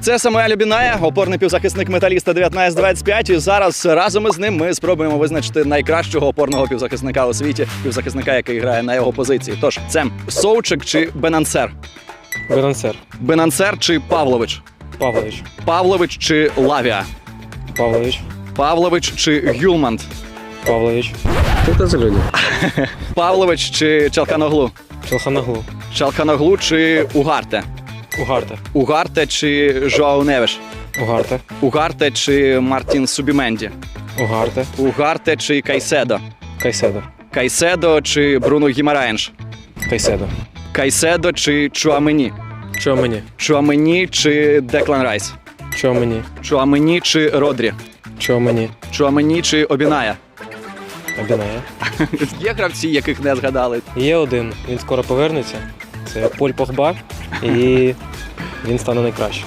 Це Самуель Біная, опорний півзахисник металіста 1925. І зараз разом із ним ми спробуємо визначити найкращого опорного півзахисника у світі, півзахисника, який грає на його позиції. Тож це Соучик чи Бенансер? Бенансер. Бенансер чи Павлович? Павлович. Павлович чи Лавія? Павлович. Павлович чи Гюлманд? Павлович. Что это за люди? Павлович чи Чалканоглу? Челханаглу. Чалканоглу чи Угарте? Угарте. Угарте чи Жоау Невеш? Угарте. Угарте чи Мартін Субіменді? Угарте. Угарте чи Кайседо? Кайседо. Кайседо чи Бруно Гімараєнш? Кайседо. Кайседо чи Чуамені? Чого мені? Чуамені чи Деклан Райс? Чого мені? Чуамені чи Родрі? Чого мені? Чуамені чи Обіная? Обінає. Є гравці, яких не згадали. Є один, він скоро повернеться. Це Поль Погба, і więc stanę najkraще.